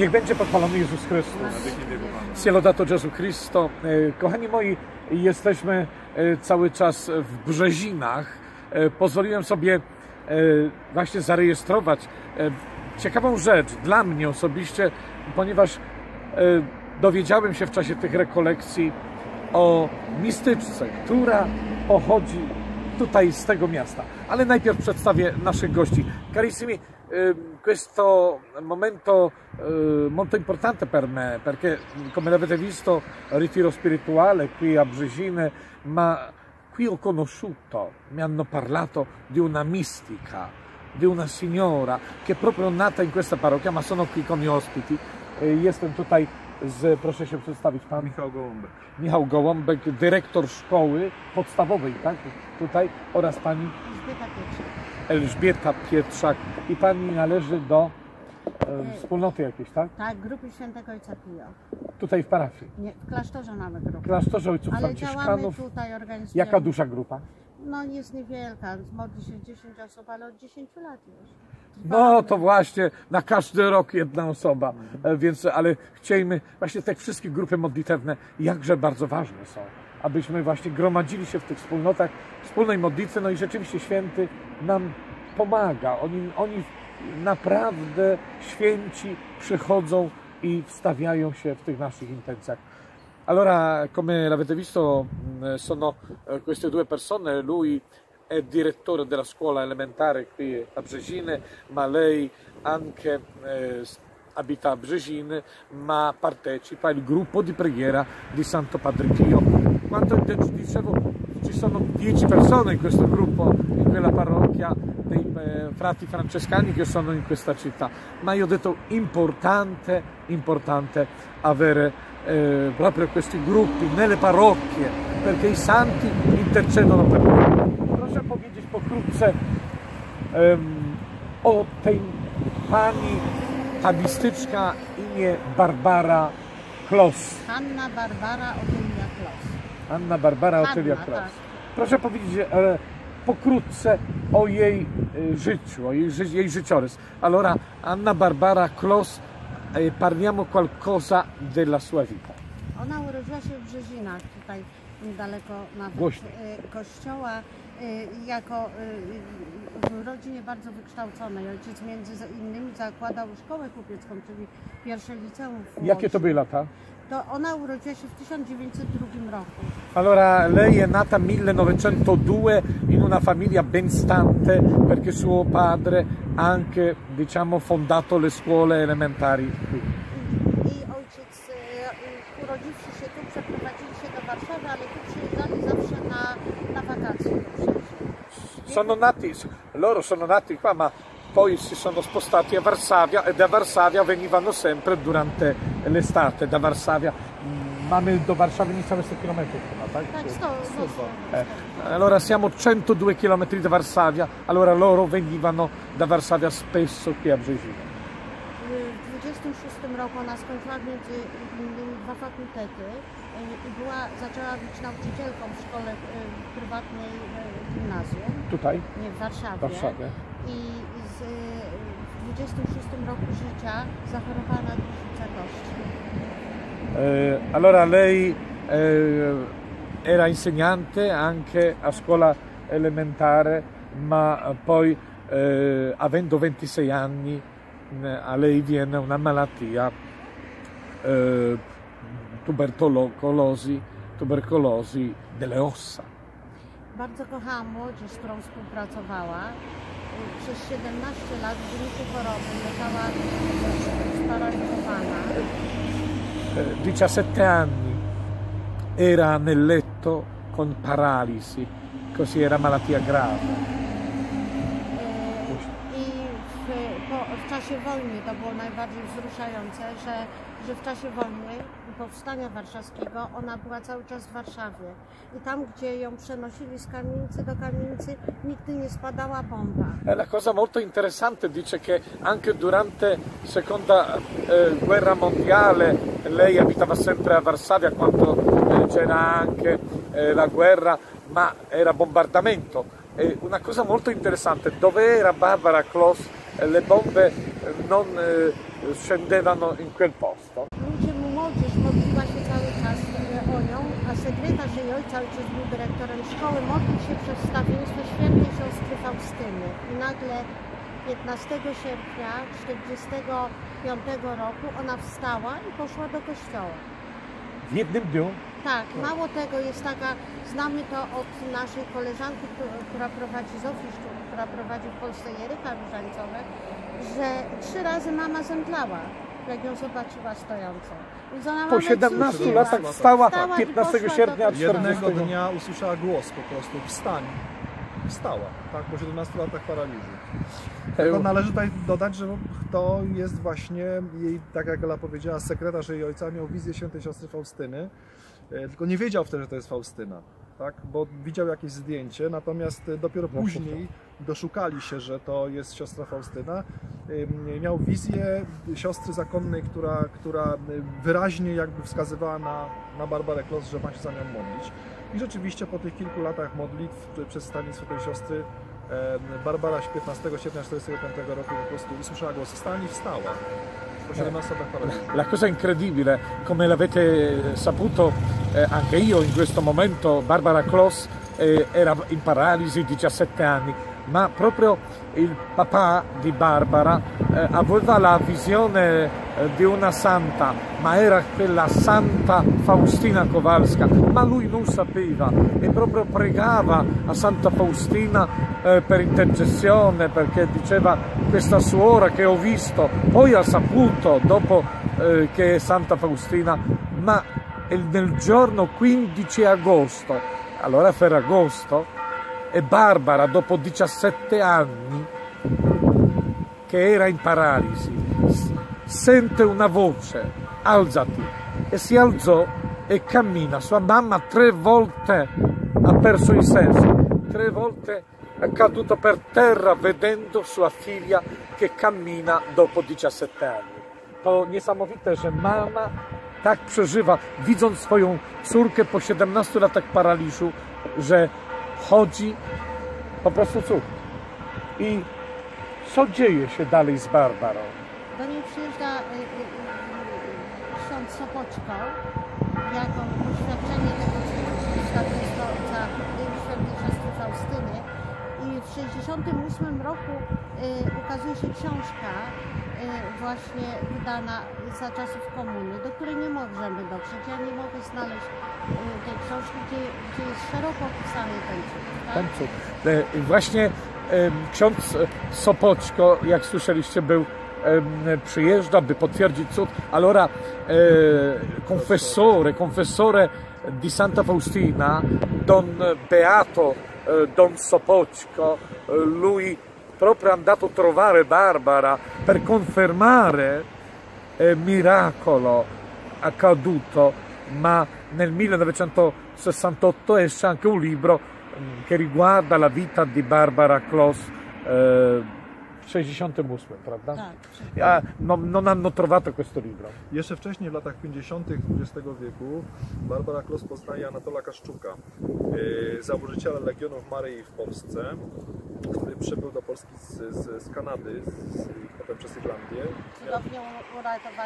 Niech będzie pochwalony Jezus Chrystus. Sielodato Jezu Christo. E, Kochani moi, jesteśmy e, cały czas w Brzezinach. E, Pozwoliłem sobie właśnie zarejestrować ciekawą rzecz dla mnie osobiście, ponieważ dowiedziałem się w czasie tych rekolekcji o mistyczce, która pochodzi tutaj z tego miasta. Ale najpierw przedstawię naszych gości. Carissimi, questo momento eh, molto importante per me perché come l'avete visto ritiro spirituale qui a Bresine ma qui ho conosciuto, mi hanno parlato di una mistica, di una signora che è proprio nata in questa parrocchia, ma sono qui con gli ospiti. Jestem tutaj z, proszę się przedstawić, pan Michał Gołąbek. Michał Gołąbek, dyrektor szkoły podstawowej, tak? Tutaj oraz pani Elżbieta Pietrzak. Elżbieta Pietrzak i pani należy do e, wspólnoty jakiejś, tak? Tak, grupy Świętego Ojca Pio. Tutaj w parafii. Nie, w klasztorze mamy grupę. W klasztorze ojców Ale działamy franciszkanów. tutaj, organizujemy. Jaka duża grupa? No jest niewielka, modli się 10 osób, ale od 10 lat już. No to właśnie na każdy rok jedna osoba, E, więc ale chcielibyśmy właśnie te wszystkie grupy modlitewne jakże bardzo ważne są, abyśmy właśnie gromadzili się w tych wspólnotach wspólnej modlitwy, no i rzeczywiście święty nam pomaga. Oni, oni naprawdę święci przychodzą i wstawiają się w tych naszych intencjach. Allora, come l'avete visto, mh, sono eh, queste due persone, lui è direttore della scuola elementare qui a Bresine, ma lei anche eh, abita a Bresine, ma partecipa al gruppo di preghiera di Santo Padre Pio. Quanto dicevo, ci sono dieci persone in questo gruppo, in quella parrocchia dei eh, frati francescani che sono in questa città, ma io ho detto importante, importante avere eh, proprio questi gruppi nelle parrocchie, perché i santi intercedono per noi. Proszę em, o tej pani, ta mistyczka imię Barbara Klos. Hanna Barbara Otylia Klos. Anna Barbara Otylia Klos. tak. Proszę powiedzieć e, pokrótce o jej e, życiu, o jej, ży- jej życiorys. Allora, Anna Barbara Klos, e, parliamo qualcosa della sua vita. Ona urodziła się w Brzezinach, tutaj niedaleko nawet Głośno. kościoła, jako y, w rodzinie bardzo wykształconej. Ojciec między innymi zakładał szkołę kupiecką, czyli pierwsze liceum w Jakie to były lata? To ona urodziła się w 1902 roku. Allora, lei è nata 1902 in una famiglia benstante perché suo padre ha anche, diciamo, fondato le scuole elementari qui. sono nati, loro sono nati qua, ma poi si sono spostati a Varsavia e da Varsavia venivano sempre durante l'estate, da Varsavia. Mm, Mamy do Warszawy niecałe 100 km chyba, tak? Allora siamo 102 km da Varsavia, allora loro venivano da Varsavia spesso qui a Gesù. 1946 roku ona skończyła między innymi dwa fakultety e, i była, zaczęła być nauczycielką w szkole w prywatnej e, gimnazjum. Tutaj? Nie, w Warszawie. Warszawie. I z, w 26 roku życia zachorowała na gruźlicę kości. Eh, allora lei eh, era insegnante anche a scuola elementare, ma poi eh, avendo 26 anni a lei viene una malattia, eh, tubercolosi, delle ossa. Bardzo kochała młodzież, którą współpracowała. Przez 17 lat w wyniku choroby leżała sparaliżowana. Eh, 17 anni era nel letto con paralisi, così era malattia grave. Czasie wojny to było najbardziej wzruszające, że, że w czasie wojny powstania warszawskiego ona była cały czas w Warszawie. I tam, gdzie ją przenosili z kamienicy do kamienicy, nigdy nie spadała bomba. È la cosa molto interessante dice che anche durante seconda eh, guerra mondiale lei abitava sempre a Varsavia quando eh, c'era anche eh, la guerra, ma era bombardamento. E una cosa molto interessante, dove era Barbara Kloss le bombe non eh, scendevano in quel posto. Ludzie, młodzież modliła się cały czas e, o nią, a sekretarz jej ojca, ojciec był dyrektorem szkoły, modlił się przez wstawiennictwo świętej siostry Faustyny. I nagle 15 sierpnia 1945 roku ona wstała i poszła do kościoła. W jednym dniu Tak, mało tego jest taka, znamy to od naszej koleżanki, któ- która prowadzi Zofii Szczur, która prowadzi w Polsce Jerycha Różańcowe, że trzy razy mama zemdlała, jak ją zobaczyła stojącą. Więc ona po mamy 17 cud latach miła. wstała Wstała i 15 poszła sierpnia do- 40. Jednego dnia usłyszała głos po prostu, wstań. Wstała, tak, po 17 latach paraliżu. Tylko należy tutaj dodać, że to jest właśnie jej, tak jak Ela powiedziała, sekretarz jej ojca miał wizję świętej siostry Faustyny, e, tylko nie wiedział wtedy, że to jest Faustyna, tak? bo widział jakieś zdjęcie, natomiast e, dopiero później doszukali się, że to jest siostra Faustyna. Miał wizję siostry zakonnej, która, która wyraźnie jakby wskazywała na, na Barbarę Klos, że ma się za nią modlić. I rzeczywiście po tych kilku latach modlitw przez stanictwo tej siostry Barbara 15 sierpnia 1945 roku po prostu usłyszała głos wstań i wstała. Po 17 latach paraliżu. La cosa incredibile, come l'avete saputo eh, anche io in questo momento, Barbara Kloss eh, era in paralisi, 17 anni, ma proprio il papà di Barbara eh, aveva la visione di una santa, ma era quella santa Faustina Kowalska, ma lui non sapeva e proprio pregava a Santa Faustina eh, per intercessione perché diceva questa suora che ho visto, poi ha saputo dopo eh, che è Santa Faustina, ma nel giorno 15 agosto, allora Ferragosto, e Barbara dopo 17 anni che era in paralisi, sente una voce, alzati, e si alzò e cammina. Sua mamma tre volte ha perso i sensi, tre volte è caduta per terra vedendo sua figlia che cammina dopo 17 anni. To niesamowite, że mama tak przeżywa, widząc swoją córkę po 17 latach paraliżu, że chodzi po prostu cud. I co dzieje się dalej z Barbarą? Do niej przyjeżdża y, y, y, ksiądz Sopoczko jako poświadczenie tego ojca y, świętej siostry Faustyny i w 68 roku y, ukazuje się książka y, właśnie wydana za czasów komuny, do której nie możemy dotrzeć. Ja nie mogę znaleźć y, tej książki, gdzie, gdzie jest szeroko opisany ten cud. Tak? Ten cud. E, Właśnie ksiądz Sopoćko, jak słyszeliście, był przyjeżdża, by potwierdzić cud. Allora, eh, confessore, confessore di Santa Faustina, Don Beato eh, Don Sopoćko, eh, lui proprio è andato a trovare Barbara per confermare eh, miracolo accaduto, ma nel 1968 esce anche un libro mm, che riguarda la vita di Barbara Kloss, eh, 68, prawda? Tak. Ah, non, non hanno trovato questo libro. Jeszcze wcześniej, w latach 50. XX wieku, Barbara Klos poznaje Anatola Kaszczuka, e, założyciela Legionów Maryi w Polsce, który przybył do Polski z, z, z Kanady, z, potem przez Irlandię. Cudownie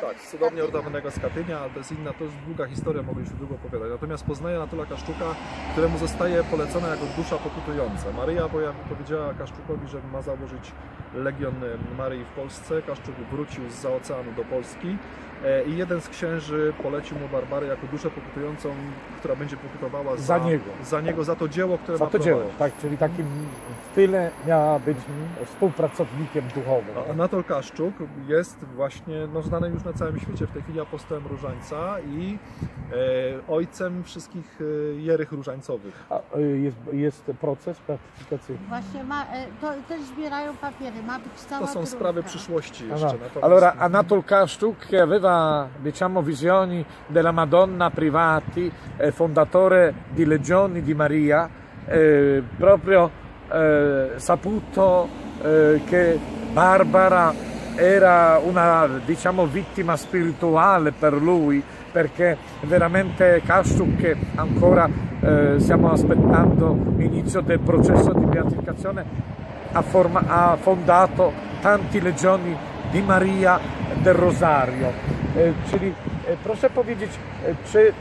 Tak, z cudownie Katynia. uratowanego z Katynia, ale to jest inna, to jest długa historia, mogliśmy długo opowiadać. Natomiast poznaje Anatola Kaszczuka, któremu zostaje polecona jako dusza pokutująca. Maryja powiedziała Kaszczukowi, że ma założyć Legion Maryi w Polsce. Kaszczuk wrócił z oceanu do Polski e, i jeden z księży polecił mu Barbarę jako duszę pokutującą, która będzie pokutowała Za niego. za niego, za to dzieło, które Za ma to dzieło, prowadzić. tak, czyli takim w tyle miała być współpracownikiem duchowym. A Anatol Kaszczuk jest właśnie no, znany już na całym świecie w tej chwili apostołem Różańca i e, ojcem wszystkich e, jerych różańcowych. A, jest, jest proces beatyfikacyjny. Właśnie ma, e, to też zbierają papiery, To są trójka. sprawy przyszłości jeszcze. Allora, Anatol Kaszczuk che aveva diciamo visioni della Madonna privati, eh, fondatore di Legioni di Maria, eh, proprio eh, saputo eh, che Barbara era una diciamo vittima spirituale per lui perché veramente Kaszczuk che ancora eh, stiamo aspettando l'inizio del processo di beatificazione ha, forma- ha fondato tanti legioni di Maria del Rosario. E, Czyli e, proszę powiedzieć, e, czy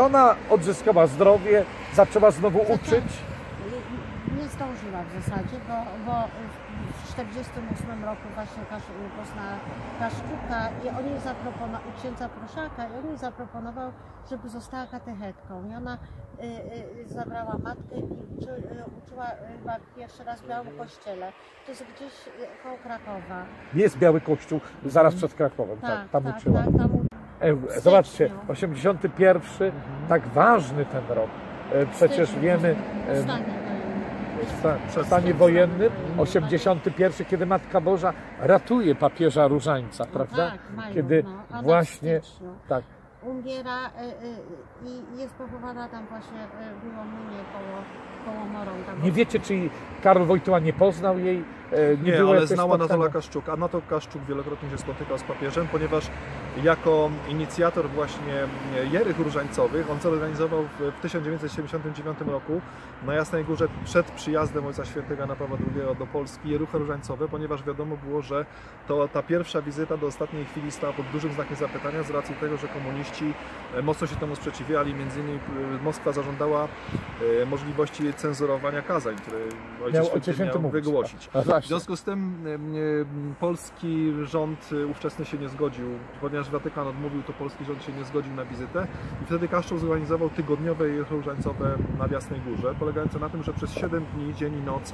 ona odzyskała zdrowie, zaczęła znowu uczyć? Nie zdążyła w zasadzie, bo, bo w 1948 roku właśnie poznała Kaszczuka i on jej zaproponował, księdza Proszaka, i on jej zaproponował, żeby została katechetką. I ona y, y, zabrała matkę i uczy, y, uczyła chyba pierwszy raz w Białym Kościele. To jest gdzieś y, koło Krakowa. Jest Biały Kościół zaraz przed Krakowem, tak, Tak, tam tak, uczyła. tak, tam E, Zobaczcie, styczniu. 81, tak ważny ten rok. E, Przecież wiemy, e, stanie w sta- w stanie wojennym, 81, kiedy Matka Boża ratuje papieża Różańca, prawda? tak, mają, Kiedy no, w właśnie, tak, umiera y, y, i jest pochowana tam właśnie y, w Łomunie koło, koło Morą. Nie wiecie, czy Karol Wojtyła nie poznał jej, e, nie, Nie, było ale znała? Anatola Kaszczuk. Anatol Kaszczuk wielokrotnie się spotykał z papieżem, ponieważ jako inicjator właśnie Jerych Różańcowych, on zorganizował w w 1979 roku na Jasnej Górze przed przyjazdem Ojca Świętego Jana Pawła II do Polski Jerucha Różańcowe, ponieważ wiadomo było, że to ta pierwsza wizyta do ostatniej chwili stała pod dużym znakiem zapytania z racji tego, że komuniści e, mocno się temu sprzeciwiali. Między innymi e, Moskwa zażądała e, możliwości cenzurowania kazań, które Ojciec Miał Święty miał mówić, wygłosić. tak. A W właśnie. związku z tym polski rząd y, ówczesny się nie zgodził, ponieważ Watykan odmówił, to polski rząd się nie zgodził na wizytę i wtedy Kaszczał zorganizował tygodniowe jechy różańcowe na Jasnej Górze, polegające na tym, że przez 7 dni, dzień i noc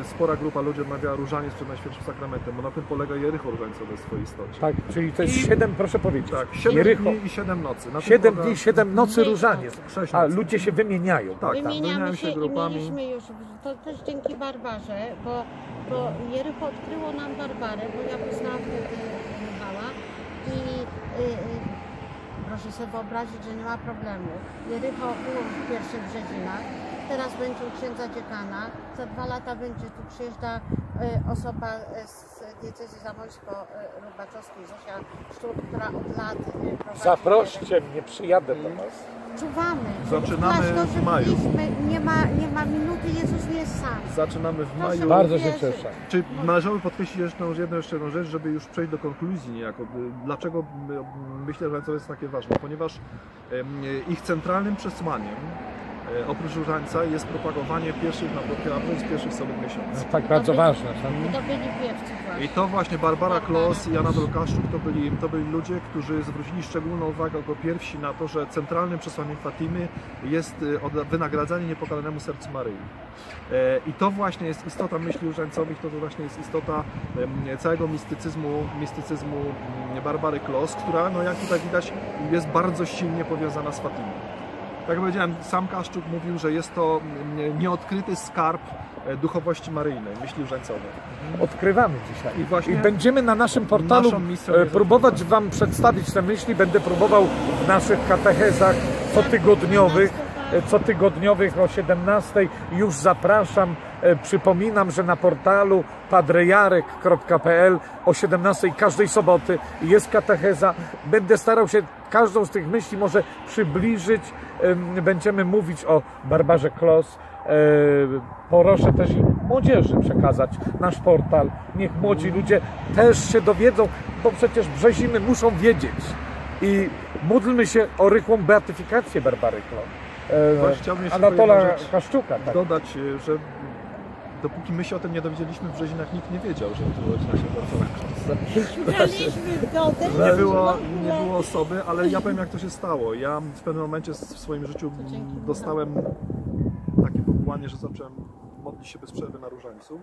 y, spora grupa ludzi odmawiała różaniec przed Najświętszym Sakramentem, bo na tym polega jericho różańcowe w swojej istocie. Tak, czyli to jest I- siedem, proszę powiedzieć, Tak, 7 Jericho, dni i 7 nocy. Na tym siedem polega- dni, siedem nocy Nie, różaniec. A nocy. ludzie się wymieniają. Tak, tak. wymieniają Wymieniamy się się i grupami. mieliśmy już, to też dzięki Barbarze, bo, bo Jericho odkryło nam Barbarę, bo ja poznałam wtedy Michała i y, y, proszę sobie wyobrazić, że nie ma problemu. Jericho było w pierwszych Brzezinach, teraz będzie u księdza dziekana, za dwa lata będzie tu przyjeżdża y, osoba y, z diecezji zamojsko-lubaczowskiej, Zosia Sztuk, która od lat y, prowadzi Zaproście mnie, przyjadę do Was. Czuwamy. Zaczynamy w maju. Nie ma, nie ma minuty, Jezus nie jest sam. Zaczynamy w Proszę maju. Bardzo się cieszę. Czy należało podkreślić jeszcze jedną, jeszcze jedną rzecz, żeby już przejść do konkluzji niejako. Dlaczego y, myślę, że to jest takie ważne? Ponieważ ich centralnym przesłaniem oprócz różańca jest propagowanie pierwszych napotkawów z pierwszych sobot miesiąca. Tak, bardzo ważne. tak? I to byli piewcy właśnie. I to właśnie Barbara Kloss i Anatol Kaszczuk to byli, to byli ludzie, którzy zwrócili szczególną uwagę jako pierwsi na to, że centralnym przesłaniem Fatimy jest y, wynagradzanie niepokalanemu sercu Maryi. E, I to właśnie jest istota myśli różańcowych, to właśnie jest istota całego mistycyzmu, mistycyzmu mm, Barbary Kloss, która, no jak tutaj widać, jest bardzo silnie powiązana z Fatimą. Tak jak powiedziałem, sam Kaszczuk mówił, że jest to mm, nieodkryty skarb e, duchowości maryjnej, myśli różańcowej. Odkrywamy dzisiaj. I właśnie I będziemy na naszym portalu e, próbować Wam przedstawić te myśli. Będę próbował w naszych katechezach cotygodniowych, e, cotygodniowych o 17. Już zapraszam. Przypominam, że na portalu padrejarek.pl o 17 każdej soboty jest katecheza. Będę starał się każdą z tych myśli może przybliżyć. Em, Będziemy mówić o Barbarze Kloss. E, Proszę też i młodzieży przekazać nasz portal. Niech młodzi ludzie też się dowiedzą, bo przecież Brzeziny muszą wiedzieć. I módlmy się o rychłą beatyfikację Barbary Kloss. E, Właśnie chciałbym jeszcze Anatola Kaszczuka. Tak. dodać, y, że dopóki my się o tym nie dowiedzieliśmy w Brzezinach, nikt nie wiedział, że tu rodzina się Barbara Kloss. Dodę. Nie było, nie było osoby, ale ja powiem jak to się stało. Ja w pewnym momencie w swoim życiu dostałem takie powołanie, że zacząłem modlić się bez przerwy na różańcu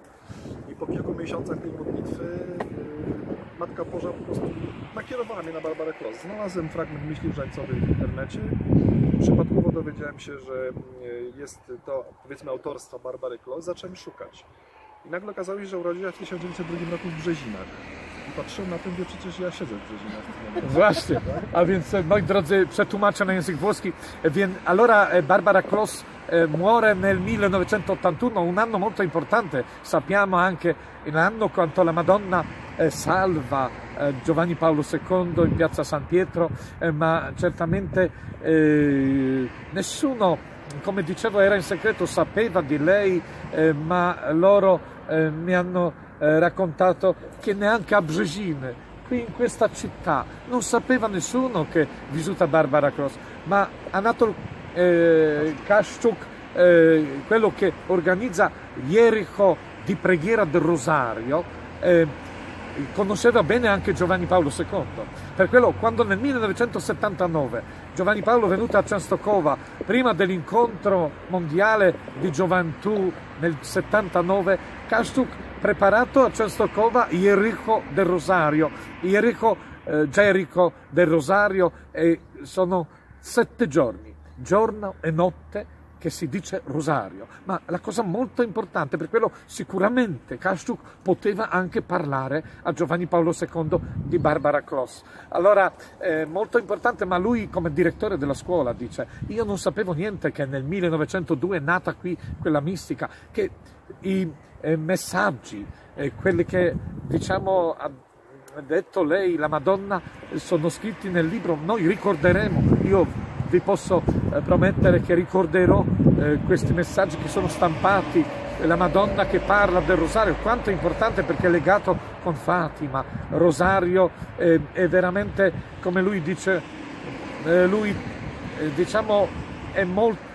i po kilku miesiącach tej modlitwy y, Matka Boża po prostu nakierowała mnie na Barbarę Kloss. Znalazłem fragment myśli różańcowej w internecie. Przypadkowo dowiedziałem się, że y, jest to powiedzmy autorstwa Barbary Kloss. Zacząłem szukać. I nagle okazało się, że urodziła się w 1902 roku w Brzezinach. I patrzyłem na tym, że przecież ja siedzę w Brzezinach. Właśnie. A więc, moi drodzy, przetłumaczę na język włoski. Więc allora Barbara eh, muore nel 1981, un anno molto importante. Sappiamo anche l'anno quanto la Madonna eh, salva eh, Giovanni Paolo II in piazza San Pietro, eh, ma certamente nessuno, come dicevo, era in segreto, sapeva di lei, ma loro mi hanno eh, raccontato che neanche a Bresine, qui in questa città, non sapeva nessuno che vissuta Barbara Cross, ma Anatol eh, Kaszczuk, eh, quello che organizza Jericho di preghiera del Rosario, eh, conosceva bene anche Giovanni Paolo II. Per quello, quando nel 1979 Giovanni Paolo è venuto a Częstochowa, prima dell'incontro mondiale di gioventù nel 79, Kastuk preparato a Częstochowa Jericho del Rosario. Jericho, eh, Jericho del Rosario e sono sette giorni, giorno e notte che si dice rosario, ma la cosa molto importante, per quello sicuramente Kastuk poteva anche parlare a Giovanni Paolo II di Barbara Kloss. Allora, eh, molto importante, ma lui come direttore della scuola dice, io non sapevo niente che nel 1902 è nata qui quella mistica, che i eh, messaggi, eh, quelli che diciamo ha detto lei, la Madonna, sono scritti nel libro, noi ricorderemo, io vi posso eh, promettere che ricorderò eh, questi messaggi che sono stampati, la Madonna che parla del rosario, quanto è importante perché è legato con Fatima, rosario eh, è veramente, come lui dice, lui diciamo è molto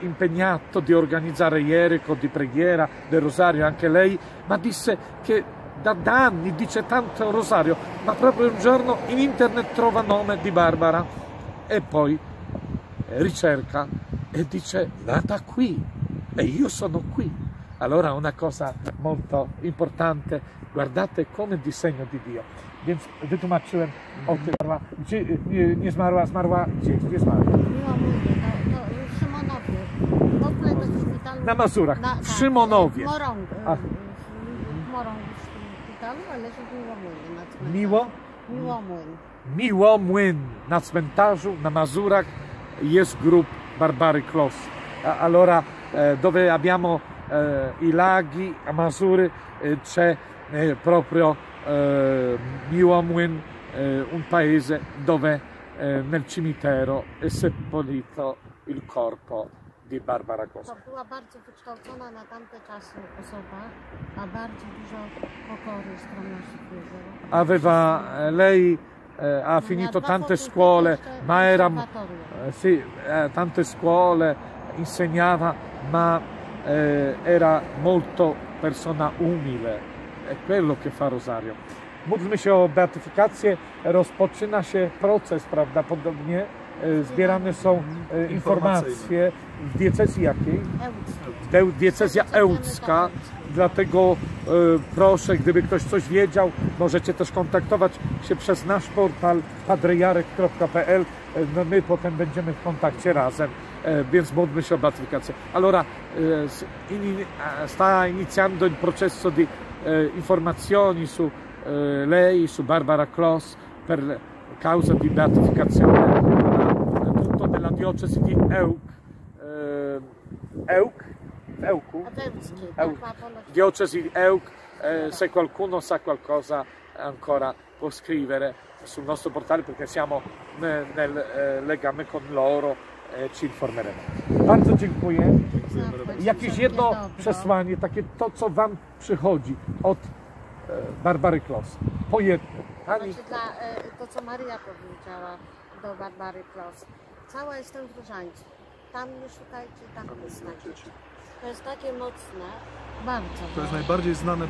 impegnato di organizzare Ierico di preghiera del rosario, anche lei, ma disse che da, da anni dice tanto rosario, ma proprio un giorno in internet trova nome di Barbara e poi ricerca e dice nata qui e io sono qui. Allora una cosa molto importante, guardate come disegno di Dio. Więc wytłumaczyłem o tym, nie, nie zmarła, zmarła gdzie, gdzie zmarła? W w szpitalu. Na Mazurach, Na- w tak, Szymonowie. W Morąg, A. w, w Morągowskim szpitalu, ale że Miłomłynie na cmentarzu. Miło? Miłomłyn. Miłomłyn na cmentarzu, na Mazurach jest grup Barbary Kloss. A- Allora, eh, dove abbiamo eh, i laghi a Masuri eh, c'è proprio Miłomłyn, un paese dove nel cimitero è seppellito il corpo di Barbara Kloss. To była bardzo wykształcona na tamte czasy osoba, a bardzo dużo pokory skromności wierzyła. Aveva, eh, lei eh, ha finito tante scuole, ma era Eh, sì, eh, tante scuole, insegnava, ma eh, era molto persona umile. È quello che fa Rosario. Módlmy się o beatyfikację. Rozpoczyna się proces prawdopodobnie. E, Zbierane są e, informacje w diecezji jakiej? Diecezja ełcka, dlatego e, proszę, gdyby ktoś coś wiedział, możecie też kontaktować się przez nasz portal padrejarek.pl. No my potem będziemy w kontakcie razem, więc módlmy się o beatyfikację. Allora, sta iniziando il processo di informazioni su lei, su Barbara Kloss, per causa di beatificazione Awełckie, Eł- tak, ma ponoć. diocesi di Euk, eh, se qualcuno sa qualcosa ancora può scrivere sul nostro portale perché siamo ne- nel eh, legame con loro e ci informeremo. Bardzo dziękuję. Jakieś jedno przesłanie, takie to, co Wam przychodzi od e, Barbary Kloss. Po jednym. Ani Znaczy dla, e, to, co Maria powiedziała do Barbary Kloss. Cała jestem w Różańcu. Tam nie szukajcie, tam nie znajdziecie. To jest takie mocne, bardzo. To jest najbardziej znane,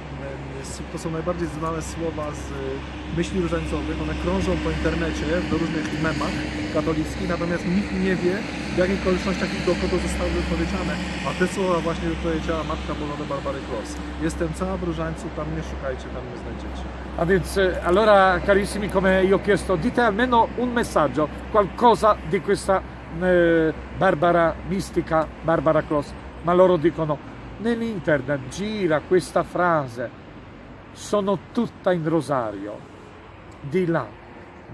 to są najbardziej znane słowa z e, myśli różańcowych. One krążą po internecie w różnych memach katolickich, natomiast nikt nie wie, w jakich okolicznościach i do kogo zostały wypowiedziane. A te słowa właśnie wypowiedziała Matka Bożona Barbary Kloss. Jestem cała w różańcu, tam nie szukajcie, tam nie znajdziecie. A więc, eh, allora carissimi, come io ho chiesto, dite almeno un messaggio, qualcosa di questa eh, Barbara mistica, Barbara Kloss. Ma loro dicono, nell'internet gira questa frase, sono tutta in rosario, di là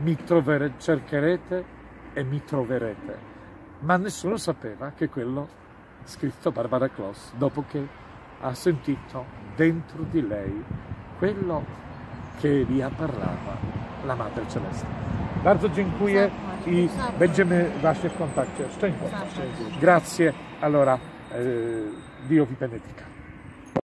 mi trovere- cercherete e mi troverete. Ma nessuno sapeva che quello scritto Barbara Kloss, dopo che ha sentito dentro di lei quello che vi parlava la Madre Celeste. Bardzo dziękuję i będziemy właśnie w kontakcie. Szczęść Boże. Grazie, allora eh, Dio vi benedica.